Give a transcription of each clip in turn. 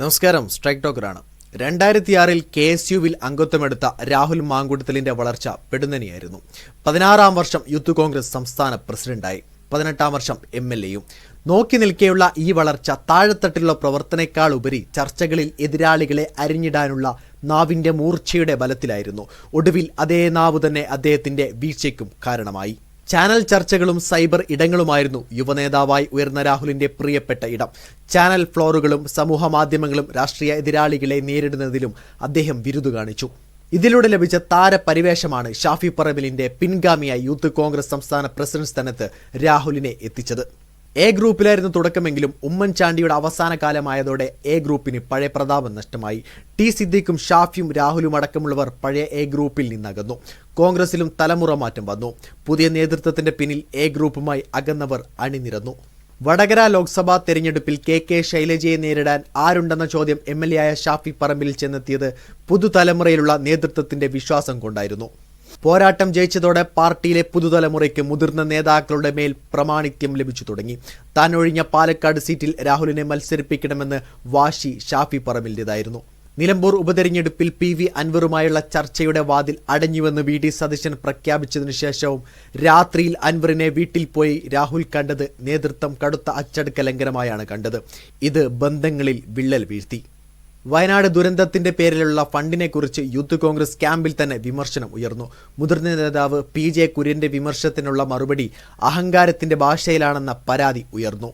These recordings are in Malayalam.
നമസ്കാരം സ്ട്രൈക്ക് ടോക്കറാണ്. രണ്ടായിരത്തി ആറിൽ കെ എസ് യുവിൽ അംഗത്വമെടുത്ത രാഹുൽ മാങ്കുടത്തലിന്റെ വളർച്ച പെടുന്നനിയായിരുന്നു. പതിനാറാം വർഷം യൂത്ത് കോൺഗ്രസ് സംസ്ഥാന പ്രസിഡന്റായി. പതിനെട്ടാം വർഷം എം എൽ എയും. നോക്കി നിൽക്കെയുള്ള ഈ വളർച്ച താഴെത്തട്ടിലുള്ള പ്രവർത്തനേക്കാൾ ഉപരി ചർച്ചകളിൽ എതിരാളികളെ അരിഞ്ഞിടാനുള്ള നാവിന്റെ മൂർച്ചയുടെ ബലത്തിലായിരുന്നു. ഒടുവിൽ അതേ നാവ് തന്നെ അദ്ദേഹത്തിന്റെ വീഴ്ചയ്ക്കും കാരണമായി. ചാനൽ ചർച്ചകളും സൈബർ ഇടങ്ങളുമായിരുന്നു യുവനേതാവായി ഉയർന്ന രാഹുലിന്റെ പ്രിയപ്പെട്ട ഇടം. ചാനൽ ഫ്ലോറുകളും സമൂഹ മാധ്യമങ്ങളും രാഷ്ട്രീയ എതിരാളികളെ നേരിടുന്നതിലും അദ്ദേഹം വിരുദു കാണിച്ചു. ഇതിലൂടെ ലഭിച്ച താരപരിവേഷമാണ് ഷാഫി പറമ്പിലിന്റെ പിൻഗാമിയായി യൂത്ത് കോൺഗ്രസ് സംസ്ഥാന പ്രസിഡന്റ് സ്ഥാനത്ത് രാഹുലിനെ എത്തിച്ചത്. എ ഗ്രൂപ്പിലായിരുന്നു തുടക്കമെങ്കിലും ഉമ്മൻചാണ്ടിയുടെ അവസാന കാലമായതോടെ എ ഗ്രൂപ്പിന് പഴയ പ്രതാപം നഷ്ടമായി. ടി സിദ്ദിഖും ഷാഫിയും രാഹുലും അടക്കമുള്ളവർ പഴയ എ ഗ്രൂപ്പിൽ നിന്നകന്നു. കോൺഗ്രസിലും തലമുറ മാറ്റം വന്നു. പുതിയ നേതൃത്വത്തിന്റെ പിന്നിൽ എ ഗ്രൂപ്പുമായി അകന്നവർ അണിനിരന്നു. വടകര ലോക്സഭാ തെരഞ്ഞെടുപ്പിൽ കെ കെ ശൈലജയെ നേരിടാൻ ആരുണ്ടെന്ന ചോദ്യം എം എൽ എ ആയ ഷാഫി പറമ്പിൽ ചെന്നെത്തിയത് പുതുതലമുറയിലുള്ള നേതൃത്വത്തിന്റെ വിശ്വാസം കൊണ്ടായിരുന്നു. പോരാട്ടം ജയിച്ചതോടെ പാർട്ടിയിലെ പുതുതലമുറയ്ക്ക് മുതിർന്ന നേതാക്കളുടെ മേൽ പ്രമാണിത്യം ലഭിച്ചു തുടങ്ങി. താൻ ഒഴിഞ്ഞ പാലക്കാട് സീറ്റിൽ രാഹുലിനെ മത്സരിപ്പിക്കണമെന്ന് വാശി ഷാഫി പറമ്പിലേതായിരുന്നു നിലമ്പൂർ ഉപതെരഞ്ഞെടുപ്പിൽ പി വി അൻവറുമായുള്ള ചർച്ചയുടെ വാതിൽ അടഞ്ഞുവെന്ന് വി ഡി സതീശൻ പ്രഖ്യാപിച്ചതിനു ശേഷവും രാത്രിയിൽ അൻവറിനെ വീട്ടിൽ പോയി രാഹുൽ കണ്ടത് നേതൃത്വം കടുത്ത അച്ചടക്ക ലംഘനമായാണ് കണ്ടത്. ഇത് ബന്ധങ്ങളിൽ വിള്ളൽ വീഴ്ത്തി. വയനാട് ദുരന്തത്തിന്റെ പേരിലുള്ള ഫണ്ടിനെക്കുറിച്ച് യൂത്ത് കോൺഗ്രസ് ക്യാമ്പിൽ തന്നെ വിമർശനം ഉയർന്നു. മുതിർന്ന നേതാവ് പി ജെ കുര്യന്റെ വിമർശനത്തിനുള്ള മറുപടി അഹങ്കാരത്തിന്റെ ഭാഷയിലാണെന്ന പരാതി ഉയർന്നു.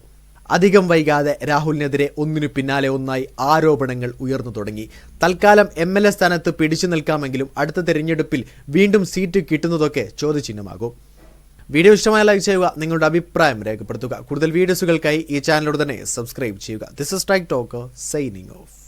അധികം വൈകാതെ രാഹുലിനെതിരെ ഒന്നിനു പിന്നാലെ ഒന്നായി ആരോപണങ്ങൾ ഉയർന്നു തുടങ്ങി. തൽക്കാലം എം എൽ എ സ്ഥാനത്ത് പിടിച്ചു നിൽക്കാമെങ്കിലും അടുത്ത തെരഞ്ഞെടുപ്പിൽ വീണ്ടും സീറ്റ് കിട്ടുന്നതൊക്കെ ചോദ്യചിഹ്നമാകും. വീഡിയോ ഇഷ്ടമായ ലൈക്ക് ചെയ്യുക നിങ്ങളുടെ അഭിപ്രായം രേഖപ്പെടുത്തുക. കൂടുതൽ വീഡിയോസുകൾക്കായി ഈ ചാനലോട് തന്നെ സബ്സ്ക്രൈബ് ചെയ്യുക. This is tech talk signing off